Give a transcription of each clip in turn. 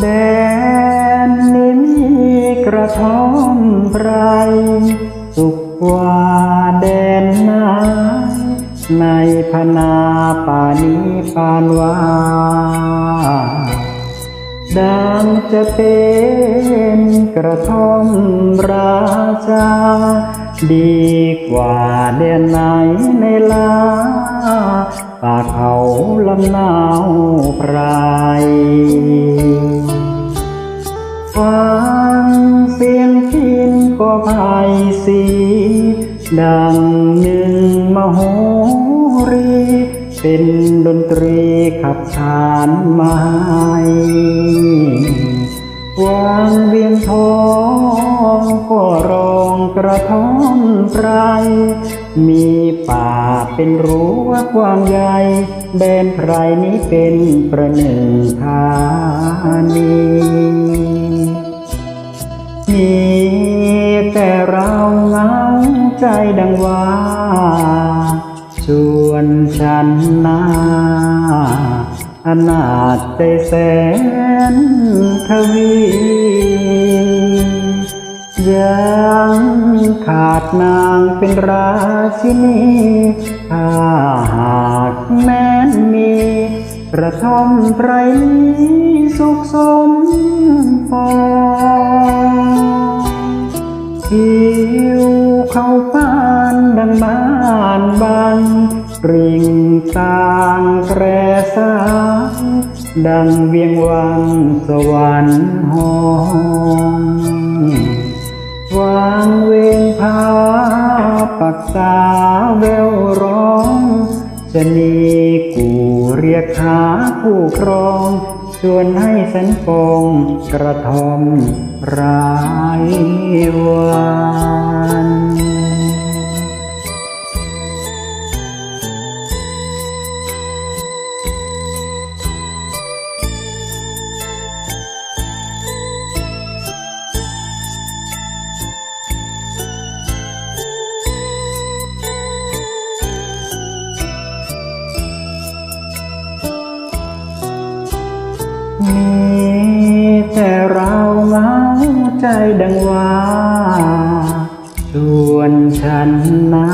แดนนี้มีกระท่อมไร สุขกว่าแดนนาในพนาป่านี้ปานว่าดังจะเป็นกระท่อมราชา ดีกว่าเดียนไหนในลาป่าเขาลำนาวพร ฟังเสียงพินก็ภายสี ดังหนึ่งมโหรี เป็นดนตรีขับขานไม้วางเวียงทองก็ร้องกระท้อนไพร มีป่าเป็นรั้วกว้างใหญ่แดนไพรนี้เป็นประหนึ่งธานีมีแต่เราเงาใจดังว่าส่วนฉันนาอนาจใจแสนทวี ยังขาดนางเป็นราชินีถ้าหากแม้นมีกระท่อมไพรนี้สุขสมปองผิวเขาปานดังบ้านบางริงต่างแกรสาดังเวียงวังสวรรค์หอง ปักษาแววร้องจะนีกูเรียกหาผู้ครอง ชวนให้สันปองกระทอมรายวัน มีแต่เราเหงาใจดังว่าส่วนฉันนา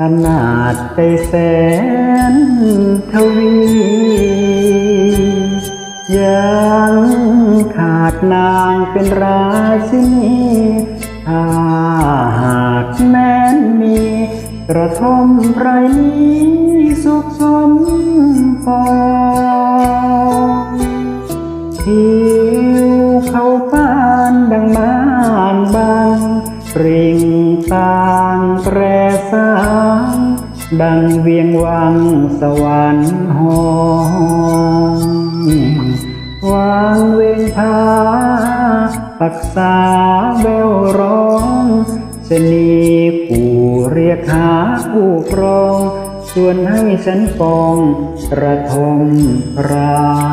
อนาจใจแสนทวียังขาดนางเป็นราชินีถ้าหากแม้นมี กระท่อมไรนี้สุขสมปองผิวเขาปานดังบ้านบางริงต่างแปรสางดังเวียงวังสวรรค์หองวางเวงพาปักษาแววร้องชะนี หาผู้ครอง ส่วนให้ฉันฟองกระทมรา